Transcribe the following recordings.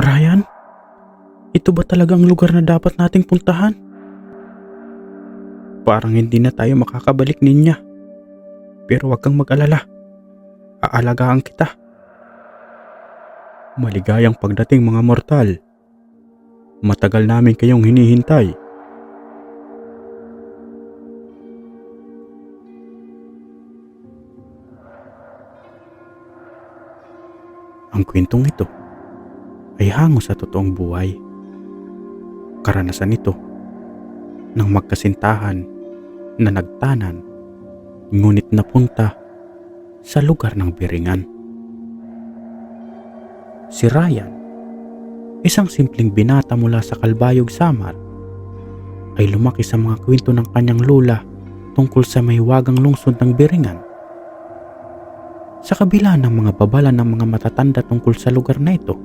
Ryan? Ito ba talagang lugar na dapat nating puntahan? Parang hindi na tayo makakabalik ninya. Pero wag kang mag-alala. Aalagaan kita. Maligayang pagdating mga mortal. Matagal namin kayong hinihintay. Ang kwentong ito ay hango sa totoong buhay. Karanasan ito ng magkasintahan na nagtanan ngunit napunta sa lugar ng biringan. Si Ryan, isang simpleng binata mula sa Kalbayog, Samar, ay lumaki sa mga kwento ng kanyang lula tungkol sa mahiwagang lungsod ng biringan. Sa kabila ng mga babala ng mga matatanda tungkol sa lugar na ito,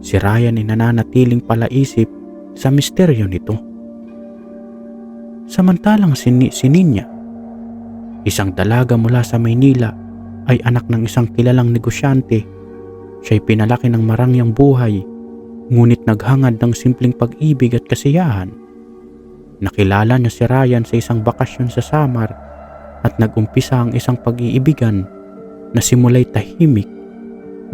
si Ryan ay nananatiling palaisip sa misteryo nito. Samantalang si, si Ninya, isang dalaga mula sa Maynila ay anak ng isang kilalang negosyante. Siya'y pinalaki ng marangyang buhay, ngunit naghangad ng simpleng pag-ibig at kasiyahan. Nakilala niya si Ryan sa isang bakasyon sa Samar at nagumpisa ang isang pag-iibigan na simulay tahimik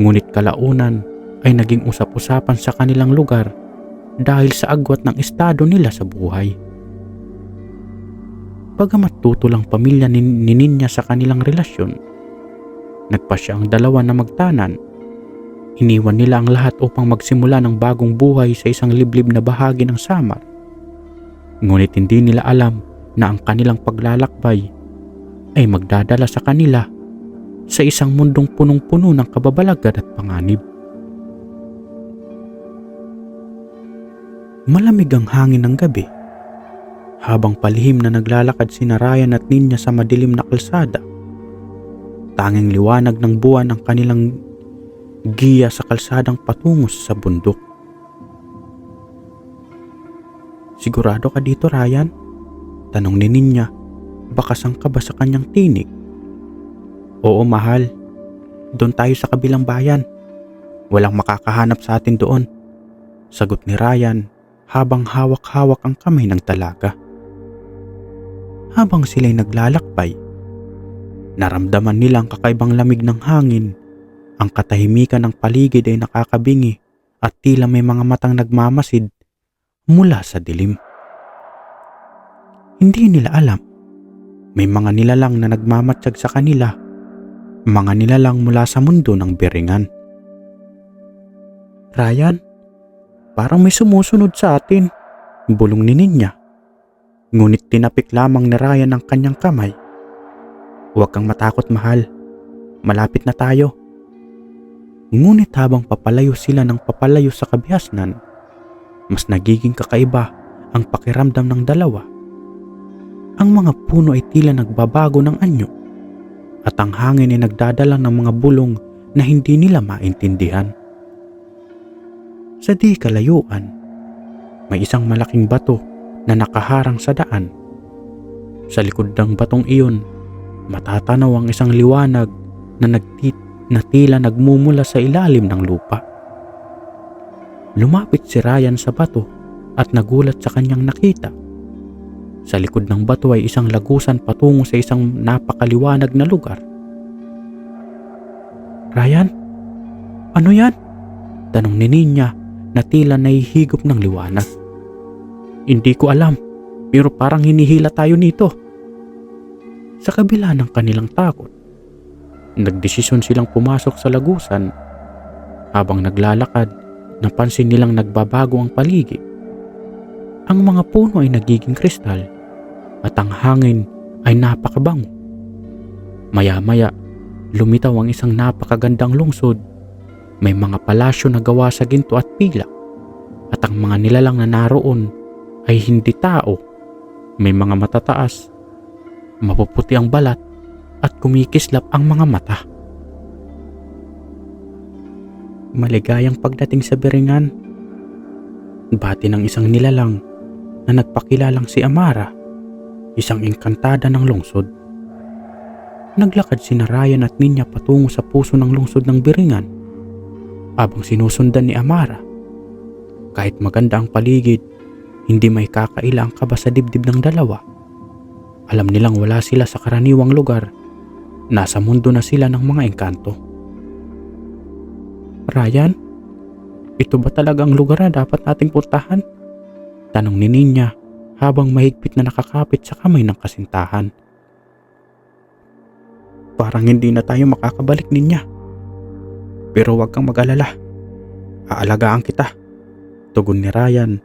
ngunit kalaunan ay naging usap-usapan sa kanilang lugar dahil sa agwat ng estado nila sa buhay. Bagamat tutulang pamilya ni, ni sa kanilang relasyon, nagpasya ang dalawa na magtanan. Iniwan nila ang lahat upang magsimula ng bagong buhay sa isang liblib na bahagi ng Samar. Ngunit hindi nila alam na ang kanilang paglalakbay ay magdadala sa kanila sa isang mundong punong-puno ng kababalagad at panganib. Malamig ang hangin ng gabi. Habang palihim na naglalakad si Ryan at Ninya sa madilim na kalsada, tanging liwanag ng buwan ang kanilang giya sa kalsadang patungo sa bundok. Sigurado ka dito, Ryan? Tanong ni Ninya, bakasang ka ba sa kanyang tinig? Oo, mahal. Doon tayo sa kabilang bayan. Walang makakahanap sa atin doon. Sagot ni Ryan habang hawak-hawak ang kamay ng talaga. Habang sila'y naglalakbay, naramdaman nila ang kakaibang lamig ng hangin. Ang katahimikan ng paligid ay nakakabingi at tila may mga matang nagmamasid mula sa dilim. Hindi nila alam. May mga nilalang na nagmamatsyag sa kanila. Mga nilalang mula sa mundo ng biringan. Ryan, parang may sumusunod sa atin. Bulong ni Ninya. Ngunit tinapik lamang ni Ryan ang kanyang kamay. Huwag kang matakot mahal. Malapit na tayo. Ngunit habang papalayo sila ng papalayo sa kabihasnan, mas nagiging kakaiba ang pakiramdam ng dalawa. Ang mga puno ay tila nagbabago ng anyo at ang hangin ay nagdadala ng mga bulong na hindi nila maintindihan. Sa di kalayuan, may isang malaking bato na nakaharang sa daan. Sa likod ng batong iyon, matatanaw ang isang liwanag na nagtit na tila nagmumula sa ilalim ng lupa. Lumapit si Ryan sa bato at nagulat sa kanyang nakita. Sa likod ng bato ay isang lagusan patungo sa isang napakaliwanag na lugar. Ryan, ano yan? Tanong ni Ninya na tila nahihigop ng liwanag. Hindi ko alam, pero parang hinihila tayo nito. Sa kabila ng kanilang takot, nagdesisyon silang pumasok sa lagusan. Habang naglalakad, napansin nilang nagbabago ang paligid. Ang mga puno ay nagiging kristal at ang hangin ay napakabango. Maya-maya, lumitaw ang isang napakagandang lungsod. May mga palasyo na gawa sa ginto at pilak at ang mga nilalang na naroon ay hindi tao. May mga matataas, mapuputi ang balat at kumikislap ang mga mata. Maligayang pagdating sa Beringan. Bati ng isang nilalang na nagpakilalang si Amara, isang engkantada ng lungsod. Naglakad si Ryan at Ninya patungo sa puso ng lungsod ng Biringan. Abang sinusundan ni Amara. Kahit maganda ang paligid, hindi may kakaila ang kaba sa dibdib ng dalawa. Alam nilang wala sila sa karaniwang lugar. Nasa mundo na sila ng mga engkanto. Ryan, ito ba talagang lugar na dapat nating puntahan? Tanong ni Ninya habang mahigpit na nakakapit sa kamay ng kasintahan. Parang hindi na tayo makakabalik ninya. Pero huwag kang mag-alala. Aalagaan kita. Tugon ni Ryan,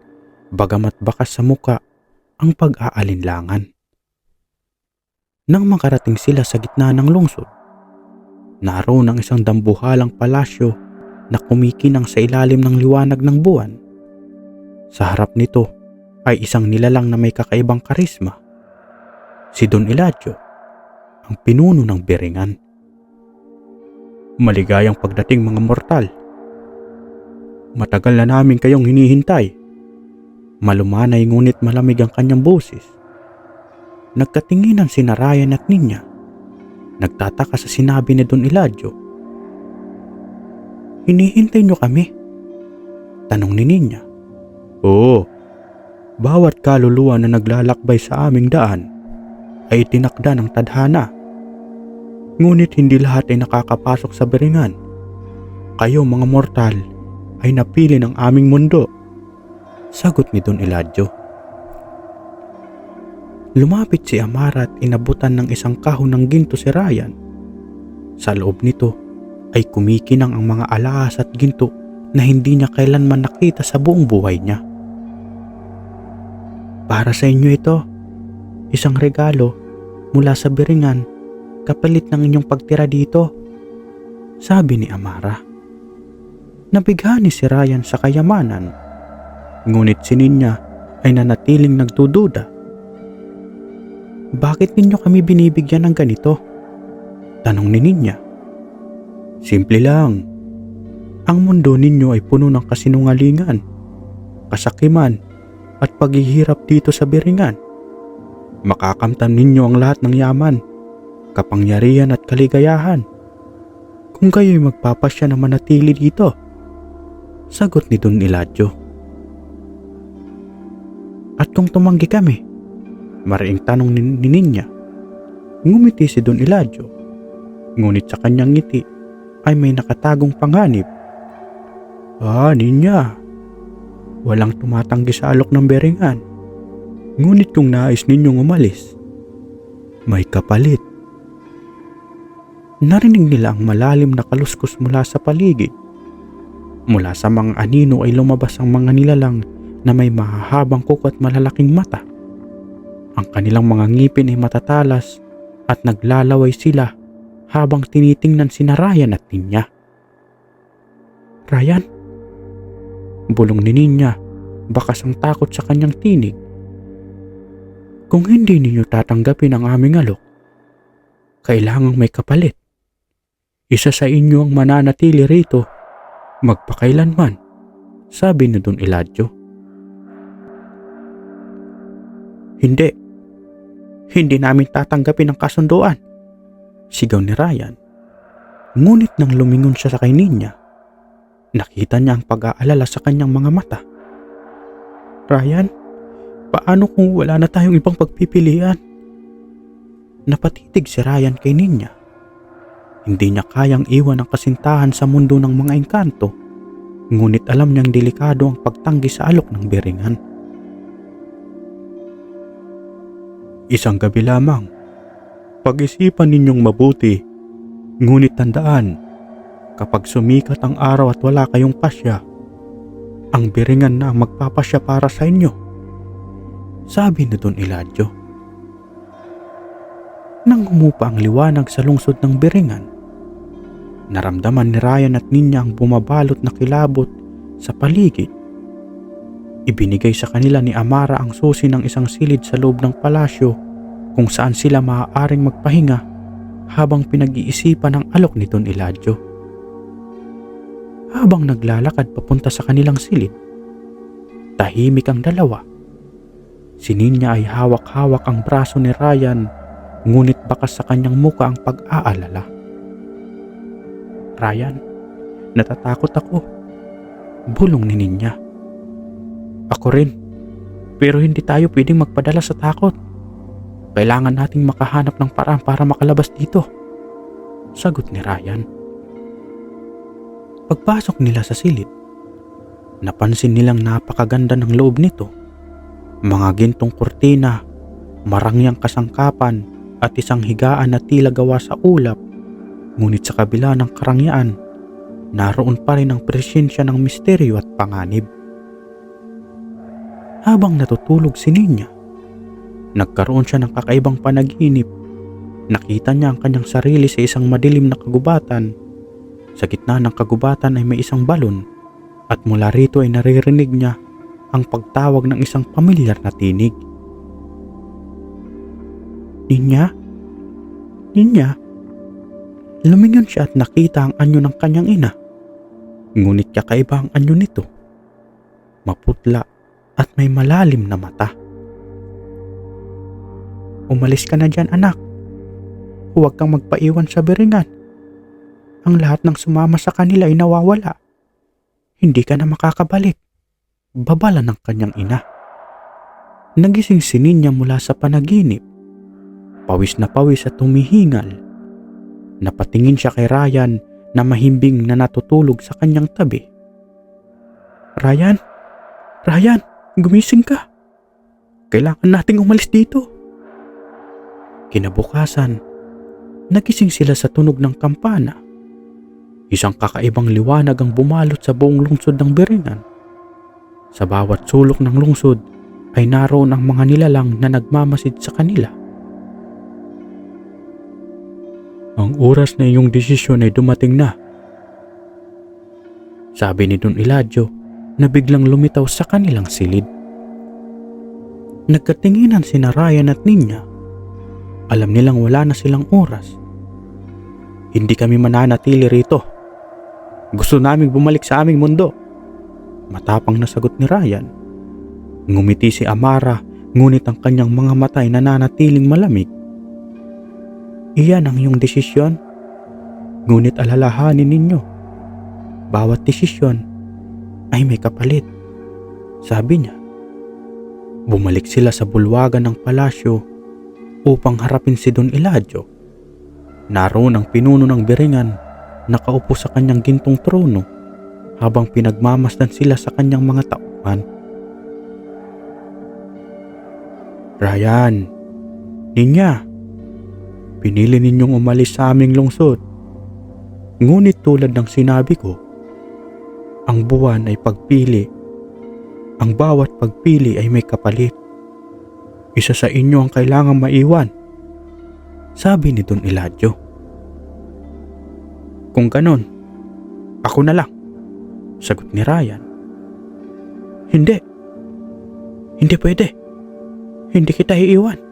bagamat bakas sa muka ang pag-aalinlangan. Nang makarating sila sa gitna ng lungsod, naroon ang isang dambuhalang palasyo na kumikinang sa ilalim ng liwanag ng buwan. Sa harap nito ay isang nilalang na may kakaibang karisma. Si Don Eladio, ang pinuno ng beringan. Maligayang pagdating mga mortal. Matagal na namin kayong hinihintay. Malumanay ngunit malamig ang kanyang boses. Nagkatinginan si Narayan at Ninya. Nagtataka sa sinabi ni Don Eladio. Hinihintay niyo kami? Tanong ni Ninya. Oo. Bawat kaluluwa na naglalakbay sa aming daan ay tinakda ng tadhana. Ngunit hindi lahat ay nakakapasok sa beringan. Kayo mga mortal ay napili ng aming mundo. Sagot ni Don Eladio. Lumapit si Amara at inabutan ng isang kahon ng ginto si Ryan. Sa loob nito ay kumikinang ang mga alahas at ginto na hindi niya kailanman nakita sa buong buhay niya. Para sa inyo ito, isang regalo mula sa biringan kapalit ng inyong pagtira dito. Sabi ni Amara. Nabighani si Ryan sa kayamanan, ngunit si Ninya ay nanatiling nagdududa. Bakit ninyo kami binibigyan ng ganito? Tanong ni Ninya. Simple lang. Ang mundo ninyo ay puno ng kasinungalingan, kasakiman, at paghihirap dito sa biringan. Makakamtan ninyo ang lahat ng yaman, kapangyarihan at kaligayahan. Kung kayo'y magpapasya na manatili dito, sagot ni Don Eladio. At kung tumanggi kami, mariing tanong ni, ni Ninya. Ngumiti si Don Eladio. Ngunit sa kanyang ngiti ay may nakatagong panganib. Ah, Ninya, walang tumatanggi sa alok ng beringan. Ngunit kung nais ninyong umalis, may kapalit. Narinig nila ang malalim na kaluskos mula sa paligid. Mula sa mga anino ay lumabas ang mga nilalang na may mahahabang kuko at malalaking mata. Ang kanilang mga ngipin ay matatalas at naglalaway sila habang tinitingnan si Narayan at Ninya. Ryan? Bulong ni Ninya, bakas ang takot sa kanyang tinig. Kung hindi ninyo tatanggapin ang aming alok, kailangang may kapalit. Isa sa inyo ang mananatili rito, magpakailanman, sabi ni Don Eladio. Hindi. Hindi namin tatanggapin ang kasunduan. Sigaw ni Ryan. Ngunit nang lumingon siya sa kay Ninya, nakita niya ang pag-aalala sa kanyang mga mata. Ryan, paano kung wala na tayong ibang pagpipilian? Napatitig si Ryan kay Ninya. Hindi niya kayang iwan ang kasintahan sa mundo ng mga engkanto, ngunit alam niyang delikado ang pagtanggi sa alok ng beringan. Isang gabi lamang. Pag-isipan ninyong mabuti. Ngunit tandaan, kapag sumikat ang araw at wala kayong pasya, ang biringan na ang magpapasya para sa inyo. Sabi ni Don Eladio. Nang humupa ang liwanag sa lungsod ng biringan, naramdaman ni Ryan at Ninya ang bumabalot na kilabot sa paligid. Ibinigay sa kanila ni Amara ang susi ng isang silid sa loob ng palasyo kung saan sila maaaring magpahinga habang pinag-iisipan ang alok ni Don Eladio. Habang naglalakad papunta sa kanilang silid, tahimik ang dalawa. Si Ninya ay hawak-hawak ang braso ni Ryan ngunit bakas sa kanyang muka ang pag-aalala. Ryan, Natatakot ako. Bulong ni Ninya. Ako rin. Pero hindi tayo pwedeng magpadala sa takot. Kailangan nating makahanap ng paraan para makalabas dito. Sagot ni Ryan. Pagpasok nila sa silid, napansin nilang napakaganda ng loob nito. Mga gintong kurtina, marangyang kasangkapan at isang higaan na tila gawa sa ulap. Ngunit sa kabila ng karangyaan, naroon pa rin ang presensya ng misteryo at panganib. Habang natutulog si Ninya, nagkaroon siya ng kakaibang panaginip. Nakita niya ang kanyang sarili sa isang madilim na kagubatan. Sa gitna ng kagubatan ay may isang balon at mula rito ay naririnig niya ang pagtawag ng isang pamilyar na tinig. Ninya? Ninya? Lumingon siya at nakita ang anyo ng kanyang ina. Ngunit kakaiba ang anyo nito. Maputla at may malalim na mata. Umalis ka na dyan anak. Huwag kang magpaiwan sa beringan. Ang lahat ng sumama sa kanila ay nawawala. Hindi ka na makakabalik. Babala ng kanyang ina. Nagising si Ninya mula sa panaginip. Pawis na pawis at tumihingal. Napatingin siya kay Ryan na mahimbing na natutulog sa kanyang tabi. Ryan? Ryan, gumising ka. Kailangan nating umalis dito. Kinabukasan, nagising sila sa tunog ng kampana. Isang kakaibang liwanag ang bumalot sa buong lungsod ng Beringan. Sa bawat sulok ng lungsod ay naroon ang mga nilalang na nagmamasid sa kanila. Oras na iyong desisyon ay dumating na. Sabi ni Don Eladio na biglang lumitaw sa kanilang silid. Nagkatinginan si Ryan at Ninya. Alam nilang wala na silang oras. Hindi kami mananatili rito. Gusto naming bumalik sa aming mundo. Matapang na sagot ni Ryan. Ngumiti si Amara ngunit ang kanyang mga mata ay nananatiling malamig. Iyan ang iyong desisyon. Ngunit alalahanin ninyo. Bawat desisyon ay may kapalit. Sabi niya. Bumalik sila sa bulwagan ng palasyo upang harapin si Don Eladio. Naroon ang pinuno ng biringan nakaupo sa kanyang gintong trono habang pinagmamasdan sila sa kanyang mga tauhan. Ryan, Ninya, pinili ninyong umalis sa aming lungsod. Ngunit tulad ng sinabi ko, ang buwan ay pagpili. Ang bawat pagpili ay may kapalit. Isa sa inyo ang kailangang maiwan. Sabi ni Don Eladio. Kung ganon, ako na lang. Sagot ni Ryan. Hindi. Hindi pwede. Hindi kita iiwan.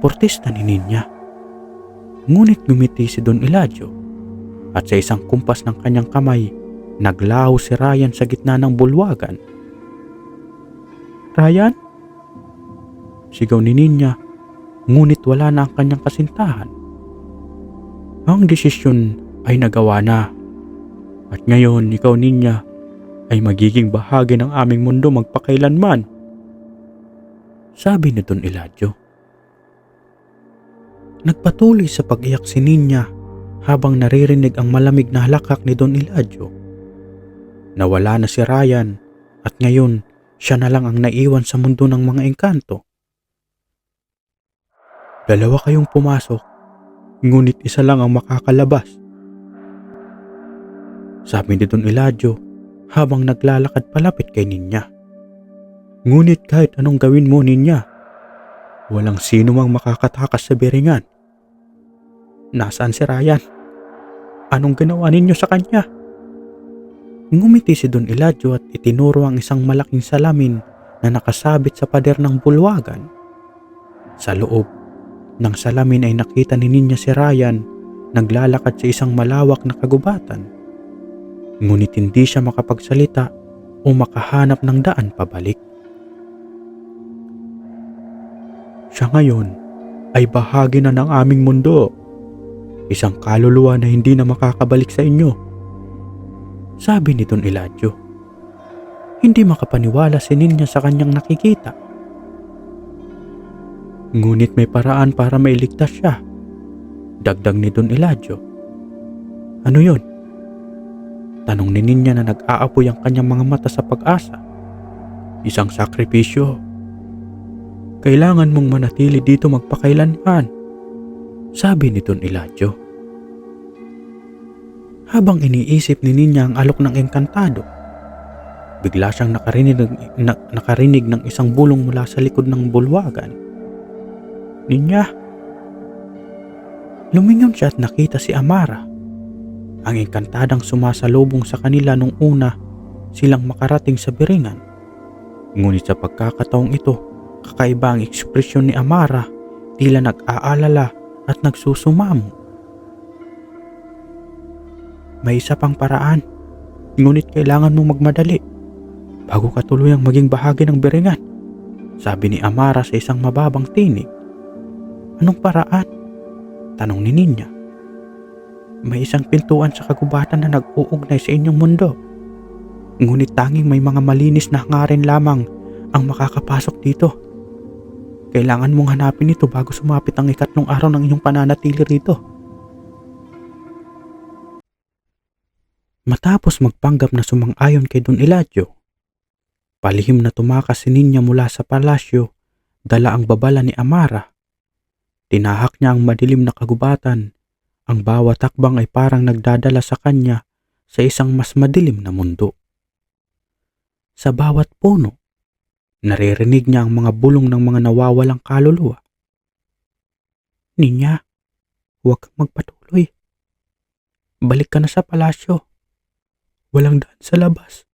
Portista ni Ninya. Ngunit gumiti si Don Eladio at sa isang kumpas ng kanyang kamay, naglaho si Ryan sa gitna ng bulwagan. Ryan? Sigaw ni Ninya, ngunit wala na ang kanyang kasintahan. Ang desisyon ay nagawa na. At ngayon, ikaw Ninya, ay magiging bahagi ng aming mundo magpakailanman. Sabi ni Don Eladio. Nagpatuloy sa pag-iyak si Ninya habang naririnig ang malamig na halakak ni Don Eladio. Nawala na si Ryan at ngayon siya na lang ang naiwan sa mundo ng mga engkanto. Dalawa kayong pumasok, ngunit isa lang ang makakalabas. Sabi ni Don Eladio habang naglalakad palapit kay Ninya. Ngunit kahit anong gawin mo Ninya, walang sino mang makakatakas sa beringan. Nasaan si Ryan? Anong ginawa ninyo sa kanya? Ngumiti si Don Eladio at itinuro ang isang malaking salamin na nakasabit sa pader ng bulwagan. Sa loob ng salamin ay nakita ni Ninya si Ryan naglalakad sa isang malawak na kagubatan. Ngunit hindi siya makapagsalita o makahanap ng daan pabalik. Siya ngayon ay bahagi na ng aming mundo. Isang kaluluwa na hindi na makakabalik sa inyo. Sabi ni Don Eladio. Hindi makapaniwala si Ninya sa kanyang nakikita. Ngunit may paraan para mailigtas siya. Dagdag ni Don Eladio. Ano yun? Tanong ni Ninya na nag-aapoy ang kanyang mga mata sa pag-asa. Isang sakripisyo. Kailangan mong manatili dito magpakailanman. Sabi ni Don Eladio. Habang iniisip ni Ninya ang alok ng engkantado, bigla siyang nakarinig, na, nakarinig ng isang bulong mula sa likod ng bulwagan. Ninya! Lumingon siya at nakita si Amara. Ang engkantadang sumasalubong sa kanila nung una silang makarating sa biringan. Ngunit sa pagkakataong ito, kakaiba ang ekspresyon ni Amara, tila nag-aalala at nagsusumamo. May isa pang paraan, ngunit kailangan mong magmadali bago ka tuluyang maging bahagi ng biringan. Sabi ni Amara sa isang mababang tinig. Anong paraan? Tanong ni Ninya. May isang pintuan sa kagubatan na nag-uugnay sa inyong mundo. Ngunit tanging may mga malinis na hangarin lamang ang makakapasok dito. Kailangan mong hanapin ito bago sumapit ang ikatlong araw ng inyong pananatili rito. Matapos magpanggap na sumang-ayon kay Don Eladio, palihim na tumakas si Ninya mula sa palasyo, dala ang babala ni Amara. Tinahak niya ang madilim na kagubatan, ang bawat takbang ay parang nagdadala sa kanya sa isang mas madilim na mundo. Sa bawat puno, naririnig niya ang mga bulong ng mga nawawalang kaluluwa. Ninya, huwag kang magpatuloy. Balik ka na sa palasyo walang daan sa labas.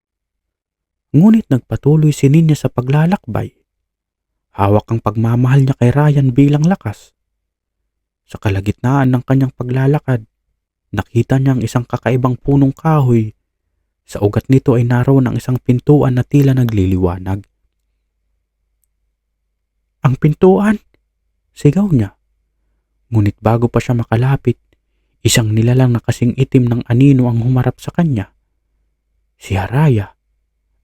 Ngunit nagpatuloy si Ninya sa paglalakbay. Hawak ang pagmamahal niya kay Ryan bilang lakas. Sa kalagitnaan ng kanyang paglalakad, nakita niya ang isang kakaibang punong kahoy. Sa ugat nito ay naroon ang isang pintuan na tila nagliliwanag. Ang pintuan? Sigaw niya. Ngunit bago pa siya makalapit, isang nilalang na kasing itim ng anino ang humarap sa kanya si Haraya,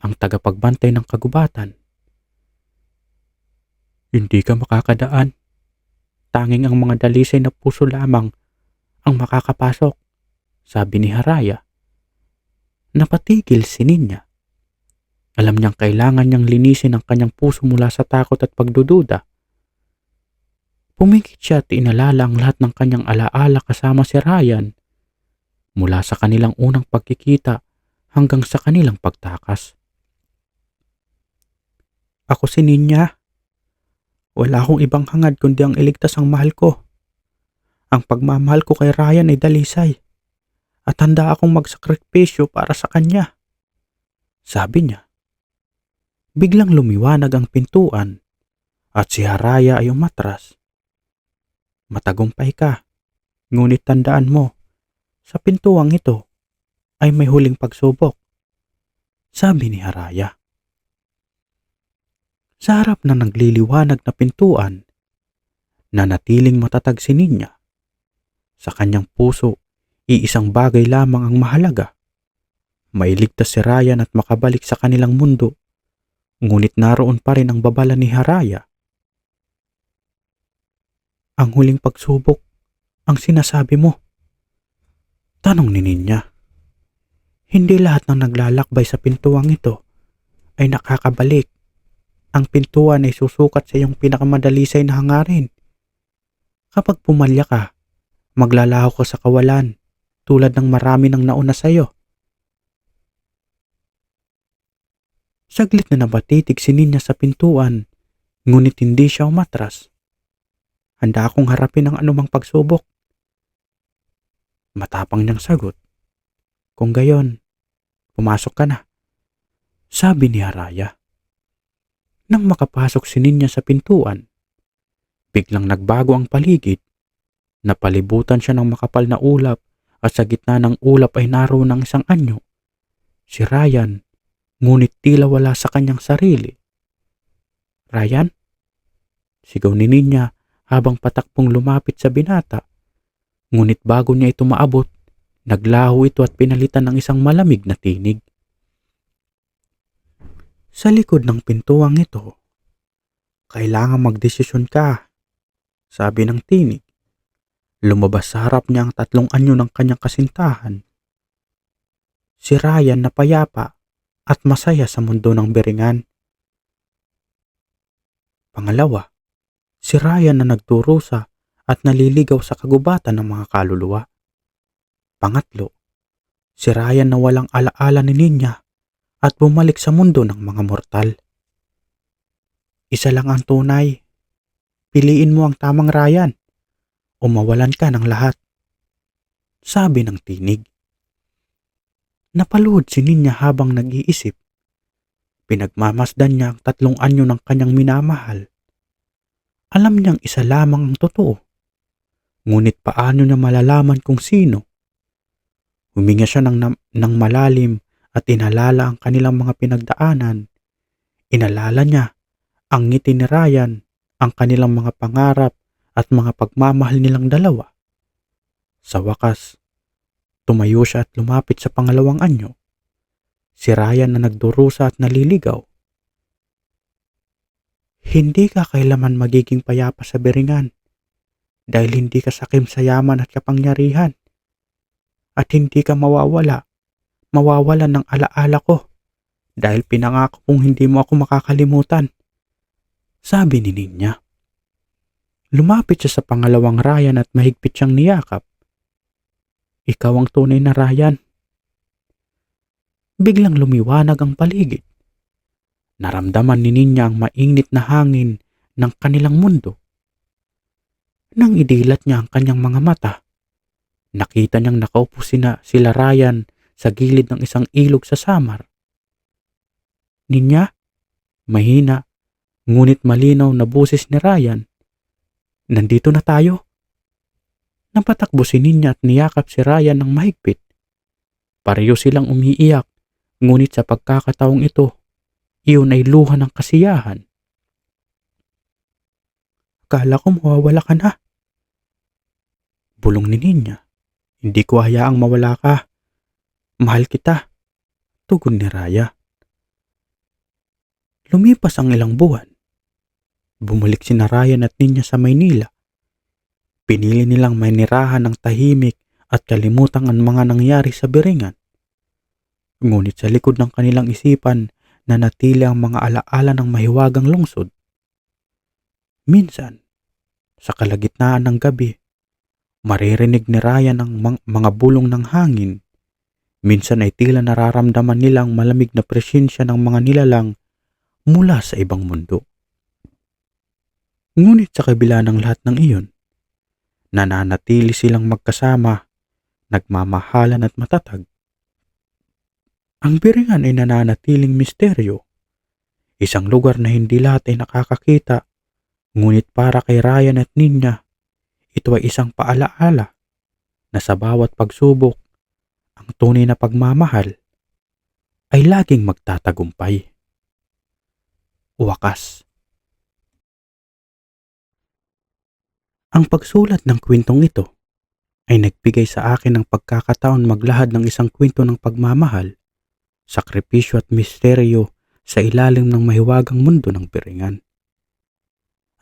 ang tagapagbantay ng kagubatan. Hindi ka makakadaan. Tanging ang mga dalisay na puso lamang ang makakapasok, sabi ni Haraya. Napatigil si Ninya. Alam niyang kailangan niyang linisin ang kanyang puso mula sa takot at pagdududa. Pumikit siya at inalala ang lahat ng kanyang alaala kasama si Ryan mula sa kanilang unang pagkikita hanggang sa kanilang pagtakas. Ako si Ninya. Wala akong ibang hangad kundi ang iligtas ang mahal ko. Ang pagmamahal ko kay Ryan ay dalisay at handa akong magsakripisyo para sa kanya. Sabi niya. Biglang lumiwanag ang pintuan at si Haraya ay umatras. Matagumpay ka, ngunit tandaan mo, sa pintuang ito, ay may huling pagsubok. Sabi ni Haraya. Sa harap na nagliliwanag na pintuan, nanatiling matatag si Ninya. Sa kanyang puso, iisang bagay lamang ang mahalaga. Mailigtas si Ryan at makabalik sa kanilang mundo, ngunit naroon pa rin ang babala ni Haraya. Ang huling pagsubok, ang sinasabi mo. Tanong ni Ninya. Hindi lahat ng naglalakbay sa pintuang ito ay nakakabalik. Ang pintuan ay susukat sa iyong pinakamadalisay na hangarin. Kapag pumalya ka, maglalaho ka sa kawalan tulad ng marami ng nauna sa iyo. Saglit na nabatitig si Ninya sa pintuan, ngunit hindi siya umatras. Handa akong harapin ang anumang pagsubok. Matapang niyang sagot. Kung gayon, Pumasok ka na. Sabi ni Haraya. Nang makapasok si Ninya sa pintuan, biglang nagbago ang paligid. Napalibutan siya ng makapal na ulap at sa gitna ng ulap ay naroon ng isang anyo. Si Ryan, ngunit tila wala sa kanyang sarili. Ryan? Sigaw ni Ninya habang patakpong lumapit sa binata. Ngunit bago niya ito maabot, Naglaho ito at pinalitan ng isang malamig na tinig. Sa likod ng pintuang ito, kailangan magdesisyon ka, sabi ng tinig. Lumabas sa harap niya ang tatlong anyo ng kanyang kasintahan. Si Ryan na payapa at masaya sa mundo ng beringan. Pangalawa, si Ryan na nagturusa at naliligaw sa kagubatan ng mga kaluluwa. Pangatlo, si Ryan na walang alaala ni Ninya at bumalik sa mundo ng mga mortal. Isa lang ang tunay. Piliin mo ang tamang Ryan o mawalan ka ng lahat. Sabi ng tinig. Napaluhod si Ninya habang nag-iisip. Pinagmamasdan niya ang tatlong anyo ng kanyang minamahal. Alam niyang isa lamang ang totoo. Ngunit paano niya malalaman kung sino? Huminga siya ng, ng malalim at inalala ang kanilang mga pinagdaanan. Inalala niya ang ngiti ni Ryan, ang kanilang mga pangarap at mga pagmamahal nilang dalawa. Sa wakas, tumayo siya at lumapit sa pangalawang anyo. Si Ryan na nagdurusa at naliligaw. Hindi ka kailaman magiging payapa sa beringan dahil hindi ka sakim sa yaman at kapangyarihan. At hindi ka mawawala, mawawala ng alaala ko dahil pinangako kong hindi mo ako makakalimutan. Sabi ni Ninya. Lumapit siya sa pangalawang Ryan at mahigpit siyang niyakap. Ikaw ang tunay na Ryan. Biglang lumiwanag ang paligid. Naramdaman ni Ninya ang mainit na hangin ng kanilang mundo. Nang idilat niya ang kanyang mga mata, nakita niyang nakaupo sina sila Ryan sa gilid ng isang ilog sa samar. Ninya, mahina, ngunit malinaw na boses ni Ryan. Nandito na tayo. Napatakbo si Ninya at niyakap si Ryan ng mahigpit. Pareho silang umiiyak, ngunit sa pagkakataong ito, iyon ay luha ng kasiyahan. Akala ko mawawala ka na. Bulong ni Ninya. Hindi ko hayaang mawala ka. Mahal kita. Tugon ni Raya. Lumipas ang ilang buwan. Bumalik si Narayan at Ninya sa Maynila. Pinili nilang manirahan ng tahimik at kalimutan ang mga nangyari sa Biringan. Ngunit sa likod ng kanilang isipan na natili ang mga alaala ng mahiwagang lungsod. Minsan, sa kalagitnaan ng gabi, maririnig ni Ryan ang mga bulong ng hangin. Minsan ay tila nararamdaman nila ang malamig na presensya ng mga nilalang mula sa ibang mundo. Ngunit sa kabila ng lahat ng iyon, nananatili silang magkasama, nagmamahalan at matatag. Ang biringan ay nananatiling misteryo. Isang lugar na hindi lahat ay nakakakita, ngunit para kay Ryan at Ninya, ito ay isang paalaala na sa bawat pagsubok, ang tunay na pagmamahal ay laging magtatagumpay. Wakas. Ang pagsulat ng kwentong ito ay nagbigay sa akin ng pagkakataon maglahad ng isang kwento ng pagmamahal, sakripisyo at misteryo sa ilalim ng mahiwagang mundo ng piringan.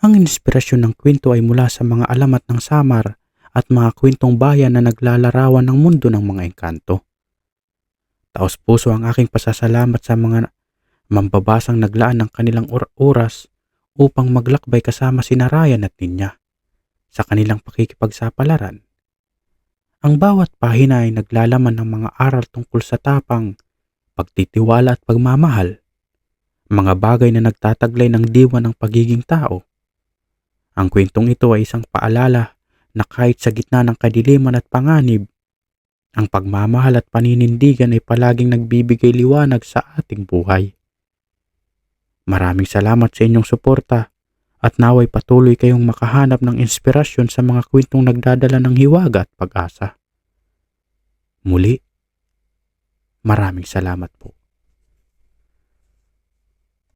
Ang inspirasyon ng kwento ay mula sa mga alamat ng Samar at mga kwentong bayan na naglalarawan ng mundo ng mga engkanto. Taos puso ang aking pasasalamat sa mga mambabasang naglaan ng kanilang or- oras upang maglakbay kasama si Narayan at Ninya sa kanilang pakikipagsapalaran. Ang bawat pahina ay naglalaman ng mga aral tungkol sa tapang, pagtitiwala at pagmamahal, mga bagay na nagtataglay ng diwa ng pagiging tao. Ang kwentong ito ay isang paalala na kahit sa gitna ng kadiliman at panganib, ang pagmamahal at paninindigan ay palaging nagbibigay liwanag sa ating buhay. Maraming salamat sa inyong suporta at naway patuloy kayong makahanap ng inspirasyon sa mga kwentong nagdadala ng hiwaga at pag-asa. Muli, maraming salamat po.